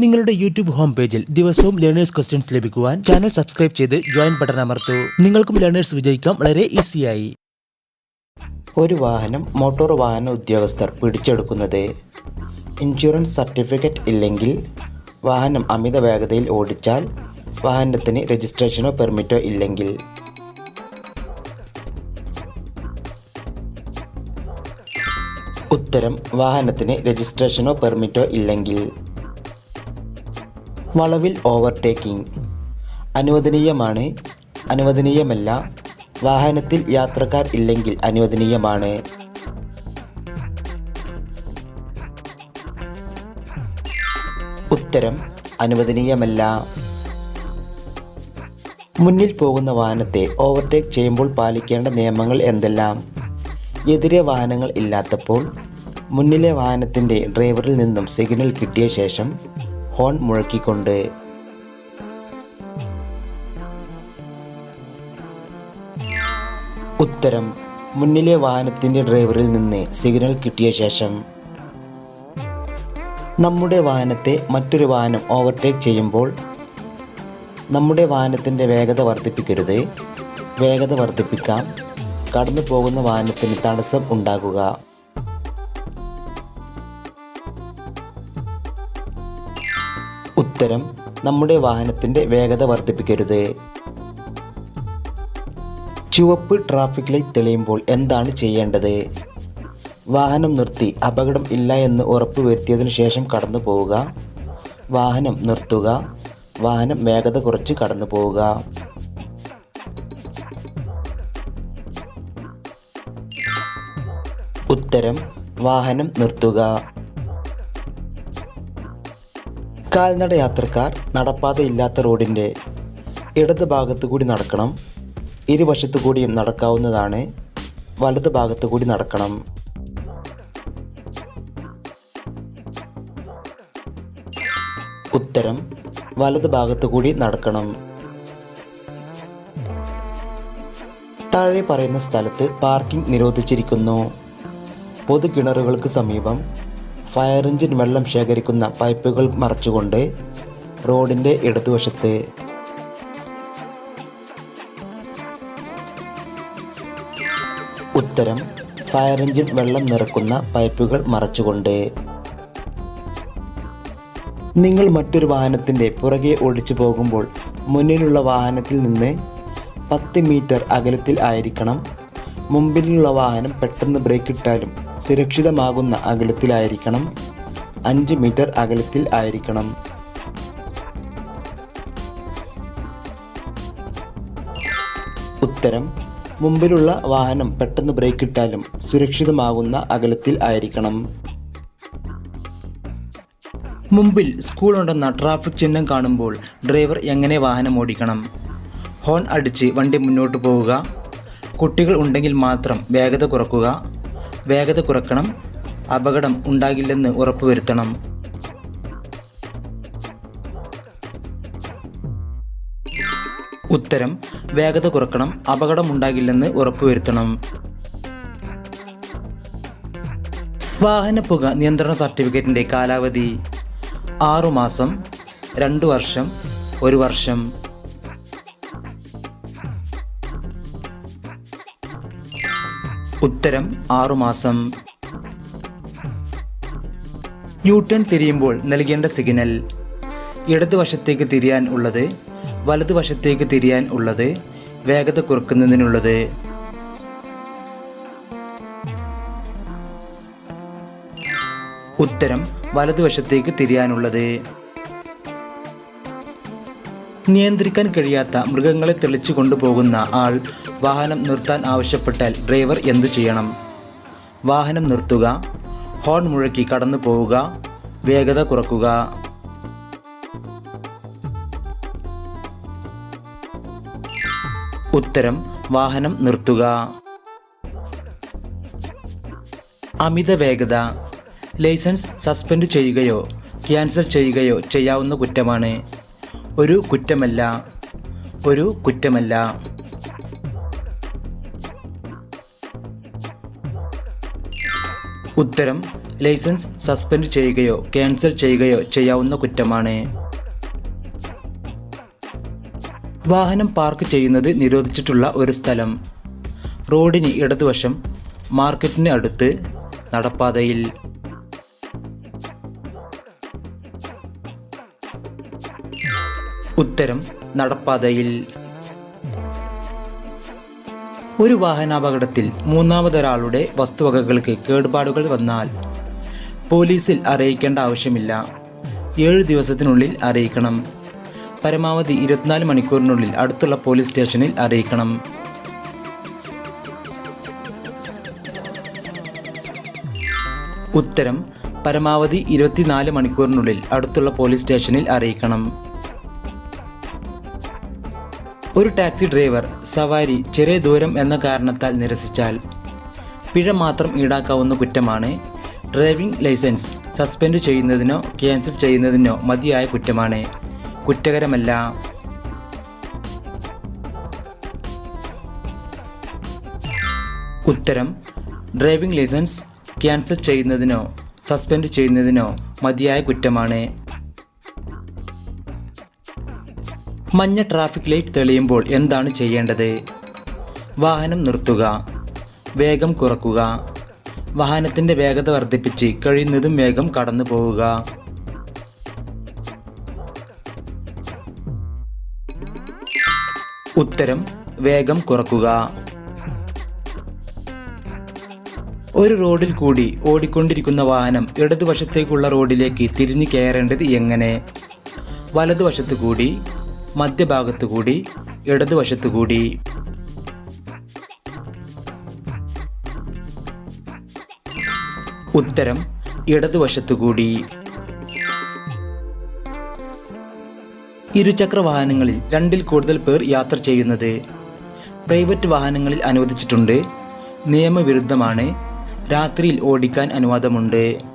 നിങ്ങളുടെ YouTube home പേജിൽ ദിവസവും ലേണേഴ്സ് ക്വസ്റ്റ്യൻസ് ലഭിക്കുവാൻ ചാനൽ സബ്സ്ക്രൈബ് ചെയ്ത് ജോയിൻ ബട്ടൺ അമർത്തൂ. നിങ്ങൾക്കും ലേണേഴ്സ് വിജയിക്കാം. വളരെ ഈസിയായി ഒരു വാഹനം മോട്ടോർ വാഹന ഉദ്യോഗസ്ഥർ പിടിച്ചെടുക്കുന്നത്. ഇൻഷുറൻസ് സർട്ടിഫിക്കറ്റ് ഇല്ലെങ്കിൽ വാഹനം അമിത വേഗതയിൽ ഓടിച്ചാൽ വാഹനത്തിന് രജിസ്ട്രേഷനോ പെർമിറ്റോ ഇല്ലെങ്കിൽ. ഉത്തരം വാഹനത്തിന് രജിസ്ട്രേഷനോ പെർമിറ്റോ ഇല്ലെങ്കിൽ. വളവിൽ ഓവർടേക്കിംഗ്. അനുവദനീയമാണ്. അനുവദനീയമല്ല. വാഹനത്തിൽ യാത്രക്കാർ ഇല്ലെങ്കിൽ അനുവദനീയമാണ്. ഉത്തരം അനുവദനീയമല്ല. മുന്നിൽ പോകുന്ന വാഹനത്തെ ഓവർടേക്ക് ചെയ്യുമ്പോൾ പാലിക്കേണ്ട നിയമങ്ങൾ എന്തെല്ലാം? എതിരെ വാഹനങ്ങൾ ഇല്ലാത്തപ്പോൾ മുന്നിലെ വാഹനത്തിന്റെ ഡ്രൈവറിൽ നിന്നും സിഗ്നൽ കിട്ടിയ ശേഷം ഹോൺ മുഴക്കിക്കൊണ്ട്. ഉത്തരം മുന്നിലെ വാഹനത്തിന്റെ ഡ്രൈവറിൽ നിന്ന് സിഗ്നൽ കിട്ടിയ ശേഷം നമ്മുടെ വാഹനത്തെ മറ്റൊരു വാഹനം ഓവർടേക്ക് ചെയ്യുമ്പോൾ നമ്മുടെ വാഹനത്തിന്റെ വേഗത വർദ്ധിപ്പിക്കരുത്. വേഗത വർദ്ധിപ്പിക്കാം കടന്നു പോകുന്ന വാഹനത്തിന് തടസ്സം ഉണ്ടാകുക ഉത്തരം നമ്മുടെ വാഹനത്തിന്റെ വേഗത വർദ്ധിപ്പിക്കരുത്. ചുവപ്പ് ട്രാഫിക് ലൈറ്റ് തെളിയുമ്പോൾ എന്താണ് ചെയ്യേണ്ടത്? വാഹനം നിർത്തി അപകടം ഇല്ല എന്ന് ഉറപ്പ് വരുത്തിയതിനു ശേഷം കടന്നു പോവുക. വാഹനം നിർത്തുക വാഹനം വേഗത കുറച്ച് കടന്നു പോവുക. ഉത്തരം വാഹനം നിർത്തുക. കാൽനട യാത്രക്കാർ നടപ്പാതയില്ലാത്ത റോഡിന്റെ ഇടത് ഭാഗത്തു കൂടി നടക്കണം. ഇരുവശത്തു കൂടിയും നടക്കാവുന്നതാണ് വലത് ഭാഗത്തു കൂടി നടക്കണം. ഉത്തരം വലത് ഭാഗത്തു കൂടി നടക്കണം. താഴെ പറയുന്ന സ്ഥലത്ത് പാർക്കിംഗ് നിരോധിച്ചിരിക്കുന്നു. പൊതു കിണറുകൾക്ക് സമീപം ഫയർ എഞ്ചിൻ വെള്ളം ശേഖരിക്കുന്ന പൈപ്പുകൾ മറച്ചുകൊണ്ട് റോഡിന്റെ ഇടതുവശത്ത് ഉത്തരം ഫയർ എഞ്ചിൻ വെള്ളം നിറക്കുന്ന പൈപ്പുകൾ മറച്ചുകൊണ്ട്. നിങ്ങൾ മറ്റൊരു വാഹനത്തിന്റെ പുറകെ ഓടിച്ചു പോകുമ്പോൾ മുന്നിലുള്ള വാഹനത്തിൽ നിന്ന് പത്ത് മീറ്റർ അകലത്തിൽ ആയിരിക്കണം. മുമ്പിലുള്ള വാഹനം പെട്ടെന്ന് ബ്രേക്ക് ഇട്ടാലും സുരക്ഷിതമാകുന്ന അകലത്തിലായിരിക്കണം. അഞ്ച് മീറ്റർ അകലത്തിൽ ആയിരിക്കണം. ഉത്തരം മുമ്പിലുള്ള വാഹനം പെട്ടെന്ന് ബ്രേക്ക് ഇട്ടാലും സുരക്ഷിതമാകുന്ന അകലത്തിൽ ആയിരിക്കണം. മുമ്പിൽ സ്കൂൾ ഉണ്ടെന്ന ട്രാഫിക് ചിഹ്നം കാണുമ്പോൾ ഡ്രൈവർ എങ്ങനെ വാഹനം ഓടിക്കണം? ഹോൺ അടിച്ച് വണ്ടി മുന്നോട്ട് പോവുക. കുട്ടികൾ ഉണ്ടെങ്കിൽ മാത്രം വേഗത കുറക്കുക. വേഗത കുറക്കണം. അപകടം ഉണ്ടാകില്ലെന്ന് ഉറപ്പുവരുത്തണം. ഉത്തരം വേഗത കുറക്കണം. അപകടം ഉണ്ടാകില്ലെന്ന് ഉറപ്പുവരുത്തണം. വാഹനപ്പുക നിയന്ത്രണ സർട്ടിഫിക്കറ്റിന്റെ കാലാവധി. ആറുമാസം രണ്ട് വർഷം ഒരു വർഷം. ഉത്തരം ആറുമാസം. യു ടേൺ തിരിയുമ്പോൾ നൽകേണ്ട സിഗ്നൽ. ഇടതുവശത്തേക്ക് തിരിയാൻ ഉള്ളത് വലതുവശത്തേക്ക് തിരിയാൻ ഉള്ളത് വേഗത കുറക്കുന്നതിനുള്ളത്. ഉത്തരം വലതുവശത്തേക്ക് തിരിയാനുള്ളത്. നിയന്ത്രിക്കാൻ കഴിയാത്ത മൃഗങ്ങളെ തെളിച്ചു കൊണ്ടുപോകുന്ന ആൾ വാഹനം നിർത്താൻ ആവശ്യപ്പെട്ടാൽ ഡ്രൈവർ എന്തു ചെയ്യണം? വാഹനം നിർത്തുക ഹോൺ മുഴക്കി കടന്നു പോവുക വേഗത കുറക്കുക. ഉത്തരം വാഹനം നിർത്തുക. അമിത വേഗത. ലൈസൻസ് സസ്പെൻഡ് ചെയ്യുകയോ ക്യാൻസൽ ചെയ്യുകയോ ചെയ്യാവുന്ന കുറ്റമാണ്. ഒരു കുറ്റമല്ല. ഒരു കുറ്റമല്ല. ഉത്തരം ലൈസൻസ് സസ്പെൻഡ് ചെയ്യുകയോ ക്യാൻസൽ ചെയ്യുകയോ ചെയ്യാവുന്ന കുറ്റമാണ്. വാഹനം പാർക്ക് ചെയ്യുന്നത് നിരോധിച്ചിട്ടുള്ള ഒരു സ്ഥലം. റോഡിന് ഇടതുവശം മാർക്കറ്റിന് അടുത്ത് നടപ്പാതയിൽ. ഉത്തരം നടപ്പാതയിൽ. ഒരു വാഹനാപകടത്തിൽ മൂന്നാമതൊരാളുടെ വസ്തുവകകൾക്ക് കേടുപാടുകൾ വന്നാൽ പോലീസിൽ അറിയിക്കേണ്ട ആവശ്യമില്ല. ഏഴ് ദിവസത്തിനുള്ളിൽ അറിയിക്കണം. പരമാവധി ഇരുപത്തിനാല് മണിക്കൂറിനുള്ളിൽ അടുത്തുള്ള പോലീസ് സ്റ്റേഷനിൽ അറിയിക്കണം. ഉത്തരം പരമാവധി ഇരുപത്തിനാല് മണിക്കൂറിനുള്ളിൽ അടുത്തുള്ള പോലീസ് സ്റ്റേഷനിൽ അറിയിക്കണം. ഒരു ടാക്സി ഡ്രൈവർ സവാരി ചെറിയ ദൂരം എന്ന കാരണത്താൽ നിരസിച്ചാൽ പിഴ മാത്രം ഈടാക്കാവുന്ന കുറ്റമാണ്. ഡ്രൈവിംഗ് ലൈസൻസ് സസ്പെൻഡ് ചെയ്യുന്നതിനോ ക്യാൻസൽ ചെയ്യുന്നതിനോ മതിയായ കുറ്റമാണ്. കുറ്റകരമല്ല. ഉത്തരം ഡ്രൈവിംഗ് ലൈസൻസ് ക്യാൻസൽ ചെയ്യുന്നതിനോ സസ്പെൻഡ് ചെയ്യുന്നതിനോ മതിയായ കുറ്റമാണ്. മഞ്ഞ ട്രാഫിക് ലൈറ്റ് തെളിയുമ്പോൾ എന്താണ് ചെയ്യേണ്ടത്? വാഹനം നിർത്തുക. വേഗം കുറക്കുക. വാഹനത്തിന്റെ വേഗത വർദ്ധിപ്പിച്ച് കഴിയുന്നതും വേഗം കടന്നു പോവുക. ഉത്തരം വേഗം കുറക്കുക. ഒരു റോഡിൽ കൂടി ഓടിക്കൊണ്ടിരിക്കുന്ന വാഹനം ഇടതുവശത്തേക്കുള്ള റോഡിലേക്ക് തിരിഞ്ഞു കയറേണ്ടത് എങ്ങനെ? വലതുവശത്തു കൂടി മധ്യഭാഗത്തു കൂടി ഇടതുവശത്തു കൂടി ഉത്തരം ഇടതുവശത്തു കൂടി ഇരുചക്ര വാഹനങ്ങളിൽ രണ്ടിൽ കൂടുതൽ പേർ യാത്ര ചെയ്യുന്നത്. പ്രൈവറ്റ് വാഹനങ്ങളിൽ അനുവദിച്ചിട്ടുണ്ട്. നിയമവിരുദ്ധമാണ്. രാത്രിയിൽ ഓടിക്കാൻ അനുവാദമുണ്ട്.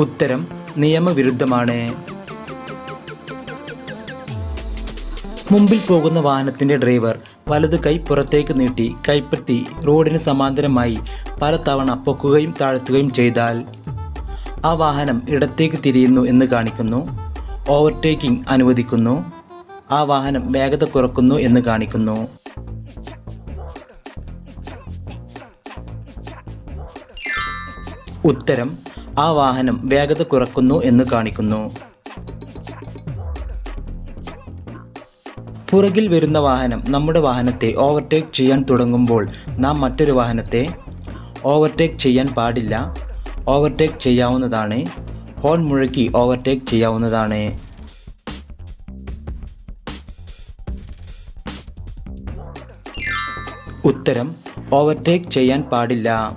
ഉത്തരം നിയമവിരുദ്ധമാണ്. മുമ്പിൽ പോകുന്ന വാഹനത്തിന്റെ ഡ്രൈവർ വലത് കൈ പുറത്തേക്ക് നീട്ടി കൈപ്പത്തി റോഡിന് സമാന്തരമായി പലതവണ പൊക്കുകയും താഴ്ത്തുകയും ചെയ്താൽ ആ വാഹനം ഇടത്തേക്ക് തിരിയുന്നു എന്ന് കാണിക്കുന്നു. ഓവർടേക്കിംഗ് അനുവദിക്കുന്നു. ആ വാഹനം വേഗത കുറക്കുന്നു എന്ന് കാണിക്കുന്നു. ഉത്തരം ആ വാഹനം വേഗത കുറക്കുന്നു എന്ന് കാണിക്കുന്നു. പുറകിൽ വരുന്ന വാഹനം നമ്മുടെ വാഹനത്തെ ഓവർടേക്ക് ചെയ്യാൻ തുടങ്ങുമ്പോൾ നാം മറ്റൊരു വാഹനത്തെ ഓവർടേക്ക് ചെയ്യാൻ പാടില്ല. ഓവർടേക്ക് ചെയ്യാവുന്നതാണ്. ഹോൺ മുഴക്കി ഓവർടേക്ക് ചെയ്യാവുന്നതാണ്. ഉത്തരം ഓവർടേക്ക് ചെയ്യാൻ പാടില്ല.